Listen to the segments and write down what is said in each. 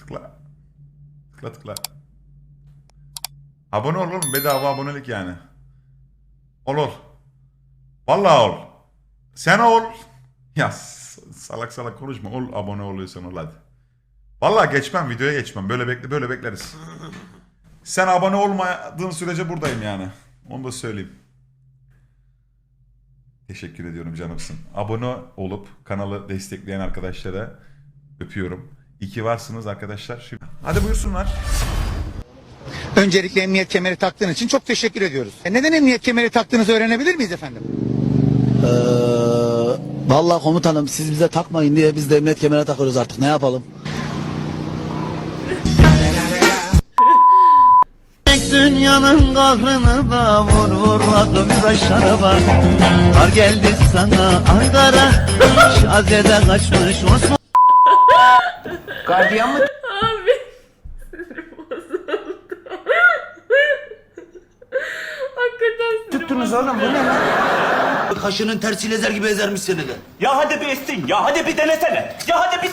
Tıkla. Tıkla tıkla. Abone ol oğlum. Bedava abonelik yani. Ol ol. Vallahi ol. Sen ol. Ya salak salak konuşma. Ol abone oluyorsan ol hadi. Vallahi geçmem videoya geçmem. Böyle bekle böyle bekleriz. Sen abone olmadığın sürece buradayım yani. Onu da söyleyeyim. Teşekkür ediyorum canımsın. Abone olup kanalı destekleyen arkadaşlara öpüyorum. İyi ki varsınız arkadaşlar. Şimdi... Hadi buyursunlar. Öncelikle emniyet kemeri taktığın için çok teşekkür ediyoruz. E neden emniyet kemeri taktığınızı öğrenebilir miyiz efendim? Ee, vallahi komutanım siz bize takmayın diye biz de emniyet kemere takıyoruz artık ne yapalım? Dünyanın kahrını da vur vur aklım taşlara bak Kar geldi sana Ankara Şaziye'de kaçmış Osman Gardiyan mı Abi sinirim bozuldu. Hakikaten sinirim tuttunuz oğlum bu ne lan? Kaşının tersiyle ezer gibi ezermiş seni de Ya hadi bir estin ya hadi bir denesene. Ya hadi bir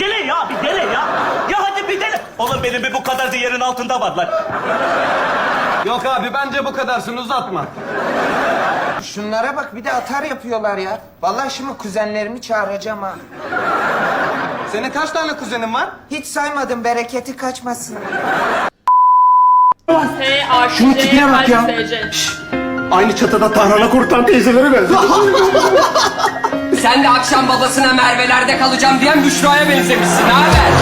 dene ya bir dene ya. Ya hadi bir dene. Oğlum benim bir bu kadar da yerin altında var lan. Yok abi bence bu kadarsın uzatma. Şunlara bak bir de atar yapıyorlar ya. Vallahi şimdi kuzenlerimi çağıracağım ha. Senin kaç tane kuzenin var? Hiç saymadım bereketi kaçmasın. T A Şunun C tipine bak ya. S C. Aynı çatıda tarhana kurutan teyzeleri benziyor. Sen de akşam babasına Merve'lerde kalacağım diyen Büşra'ya benzemişsin. Ne haber?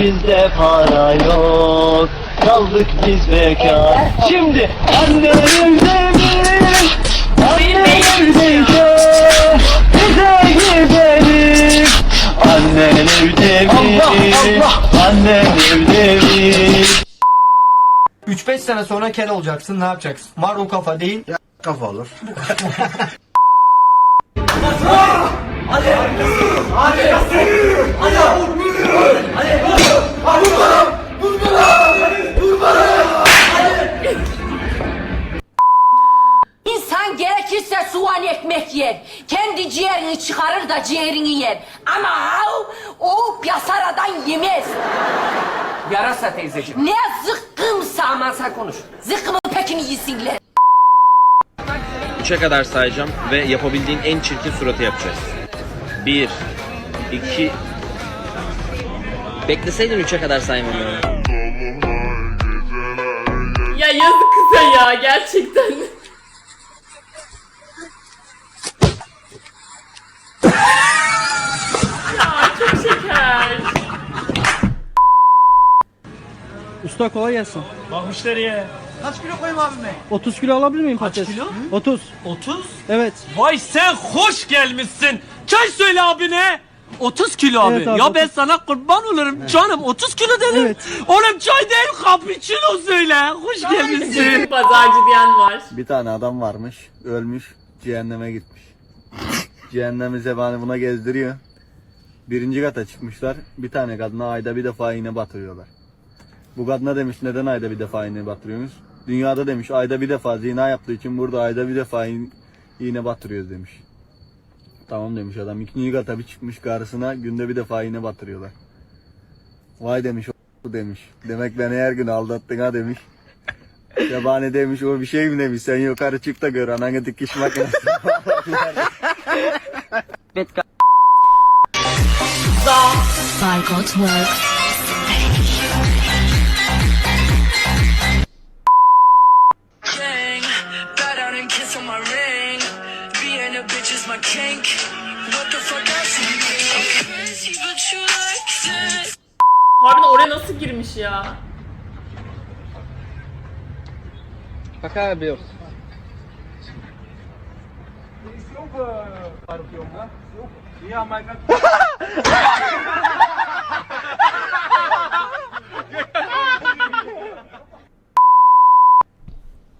Bizde para yok Kaldık biz bekar Şimdi anne Annen evde mi? 3-5 sene sonra kel olacaksın ne yapacaksın? Var o kafa değil. Kafa olur İnsan gerekirse soğan ekmek yer. Kendi ciğerini çıkarır da ciğerini yer. Ama o, o piyasaradan yemez. Yarasa teyzeciğim. Ne zıkkımsa. Aman sen konuş. Zıkkımın pekini yesinler. Üçe kadar sayacağım ve yapabildiğin en çirkin suratı yapacağız. Bir, iki... Bekleseydin üçe kadar saymamı. Ya yazık kıza ya gerçekten. Usta kolay gelsin. Bak müşteriye. Kaç kilo koyayım abime? 30 kilo alabilir miyim patates? kilo? 30. 30. Evet. Vay sen hoş gelmişsin. Çay söyle abine. 30 kilo abi. Evet abi, ya 30. ben sana kurban olurum canım 30 kilo dedim. Evet. Oğlum çay değil cappuccino söyle. Hoş gelmişsin. Pazarcı diyen var. Bir tane adam varmış ölmüş cehenneme gitmiş Cehennemi zebani buna gezdiriyor Birinci kata çıkmışlar bir tane kadına ayda bir defa iğne batırıyorlar Bu kadına demiş neden ayda bir defa iğne batırıyorsunuz Dünyada demiş ayda bir defa zina yaptığı için burada ayda bir defa iğne batırıyoruz demiş. Tamam demiş adam. İkinci kata bir çıkmış karısına günde bir defa iğne batırıyorlar. Vay demiş o demiş. Demek beni her gün aldattın ha demiş. Yabani demiş o bir şey mi demiş? Sen yukarı çık da gör ananı dikiş makinesi. Harbiden oraya nasıl girmiş ya? Bak abi yok.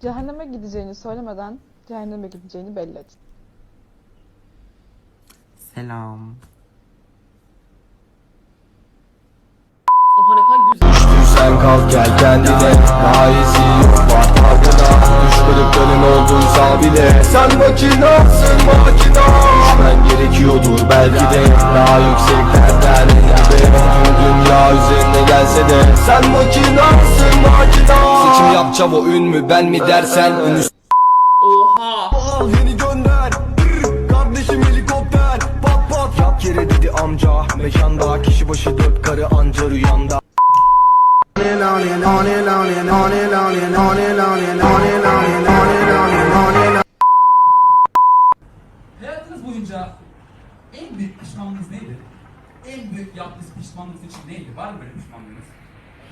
Cehenneme gideceğini söylemeden cehenneme gideceğini belli et. Selam. Oha ne kadar güzel. Sen kal al gel kendine. Daha iyisi yok var arkada Düş kırıkların olduysa bile. Sen makinasın makina. Düşmen gerekiyordur belki de. Daha yükseklerden gibi. Tüm dünya üzerine gelse de. Sen makinasın makina. Seçim yapacağım o ün mü ben mi dersen. Önü Oha. Al beni gönder. Kardeşim helikopter. Pat pat. Yat yere dedi amca. Mekanda kişi başı dört karı anca rüyanda Hayatınız boyunca en büyük pişmanlığınız neydi? En büyük yaptığınız pişmanlığınız için neydi? Var mı böyle pişmanlığınız?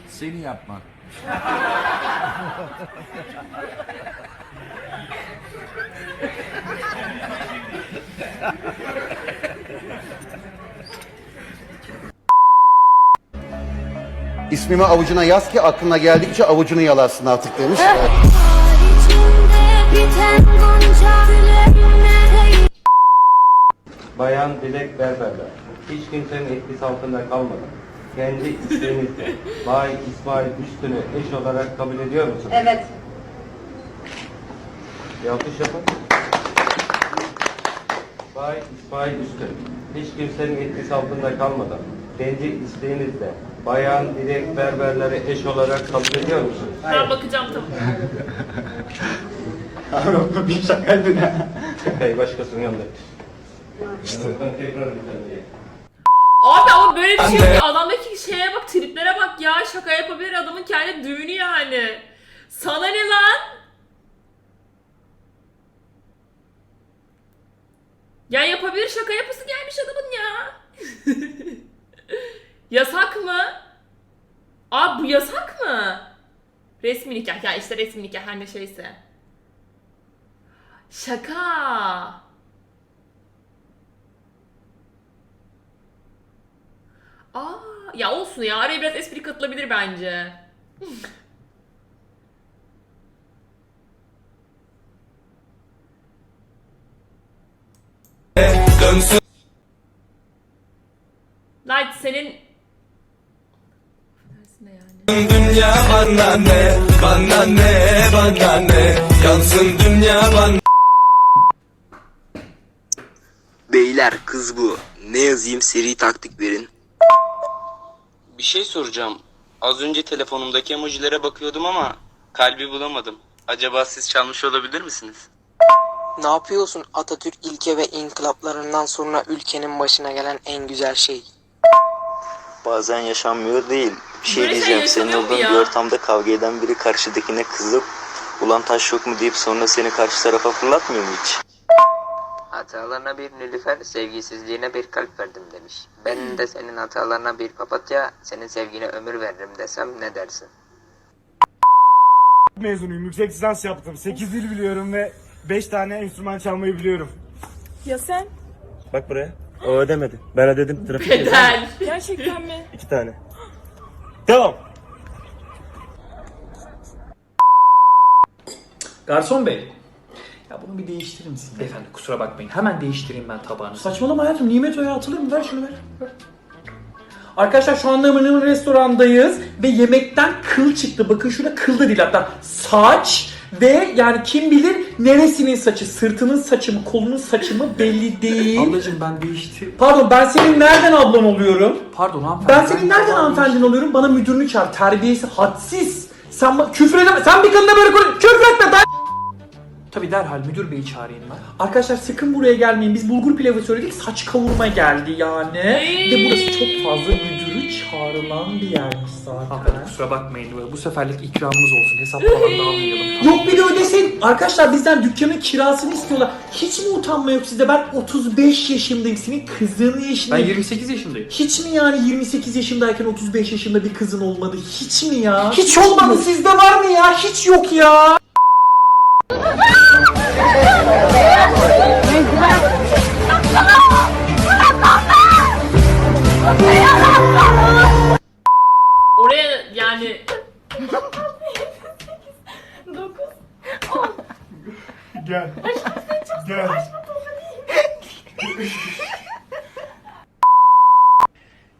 Seni yapmak İsmimi avucuna yaz ki aklına geldikçe avucunu yalarsın artık demiş. Bayan Dilek Berberler. Hiç kimsenin etkisi altında kalmadan. Kendi isteğinizle Bay İsmail Üstün'ü eş olarak kabul ediyor musunuz? Evet. Bir alkış yapın. Bay İsmail Üstün. Hiç kimsenin etkisi altında kalmadan. Kendi isteğinizle Bayan Dilek Berberleri eş olarak kabul ediyor musunuz? Ben bakacağım tabii. bir şakaydı ne? Şakayı başkasının yanında. tekrar bir tane. Abi ama böyle bir şey yok. Adamdaki şeye bak, triplere bak ya. Şaka yapabilir adamın kendi düğünü yani. Sana ne lan? Ya yapabilir şaka yapısı gelmiş adamın ya. yasak mı? Abi bu yasak mı? Resmi nikah. Ya işte resmi nikah her ne şeyse. Şaka. Aa, ya olsun ya. Araya biraz espri katılabilir bence. Light senin... De yani. Dünya bana ne, bana ne, bana ne Yansın dünya bana Beyler kız bu. Ne yazayım seri taktik verin. Bir şey soracağım. Az önce telefonumdaki emojilere bakıyordum ama kalbi bulamadım. Acaba siz çalmış olabilir misiniz? Ne yapıyorsun Atatürk ilke ve inkılaplarından sonra ülkenin başına gelen en güzel şey? Bazen yaşanmıyor değil. Bir şey Böyle şey diyeceğim. Senin olduğun bir ortamda kavga eden biri karşıdakine kızıp ulan taş yok mu deyip sonra seni karşı tarafa fırlatmıyor mu hiç? Hatalarına bir nilüfer, sevgisizliğine bir kalp verdim demiş. Ben de senin hatalarına bir papatya, senin sevgine ömür veririm desem ne dersin? Mezunuyum yüksek lisans yaptım 8 dil biliyorum ve 5 tane enstrüman çalmayı biliyorum Ya sen? Bak buraya. O ödemedi. Ben ödedim. Trafik Pedal. Gerçekten mi? İki tane. Devam. Garson bey. Ya bunu bir değiştirir misin? Beyefendi kusura bakmayın. Hemen değiştireyim ben tabağını. Saçmalama hayatım. Nimet Oya atılır mı? Ver şunu ver. ver. Arkadaşlar şu anda Mırnır restorandayız ve yemekten kıl çıktı. Bakın şurada kıl da değil hatta saç ve yani kim bilir neresinin saçı, sırtının saçı mı, kolunun saçı mı belli değil. Ablacığım ben değişti. Pardon ben senin nereden ablan oluyorum? Pardon hanımefendi. Ben senin nereden hanımefendin oluyorum? Bana müdürünü çağır. Terbiyesi hadsiz. Sen ba- küfür edeme. Sen bir kadına böyle konuş. Küfür etme ben. Tabii derhal müdür beyi çağırayım ben. Arkadaşlar sakın buraya gelmeyin. Biz bulgur pilavı söyledik. Saç kavurma geldi yani. Ve burası çok fazla müdürü çağrılan bir yermiş zaten. kusura bakmayın. Bu seferlik ikramımız olsun. Hesap falan dağılmayalım. Yok bir de ödesin. Arkadaşlar bizden dükkanın kirasını istiyorlar. Hiç mi utanma yok sizde? Ben 35 yaşındayım. Senin kızın yaşındayım. Ben 28 yaşındayım. Hiç mi yani 28 yaşındayken 35 yaşında bir kızın olmadı? Hiç mi ya? Hiç olmadı. Sizde var mı ya? Hiç yok ya. Oraya yani... 9 10 Gel. Gel.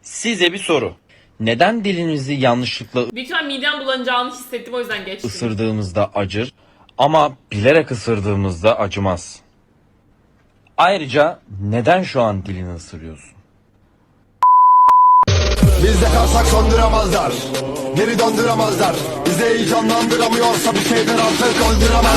Size bir soru. Neden dilinizi yanlışlıkla Büyük ihtimal midem bulanacağını hissettim o yüzden geçtim. ısırdığımızda acır ama bilerek ısırdığımızda acımaz? Ayrıca neden şu an dilini ısırıyorsun? Bizde kalsak konduramazlar Geri döndüremezler Bizi heyecanlandıramıyorsa bir şeyden artık öldüremezler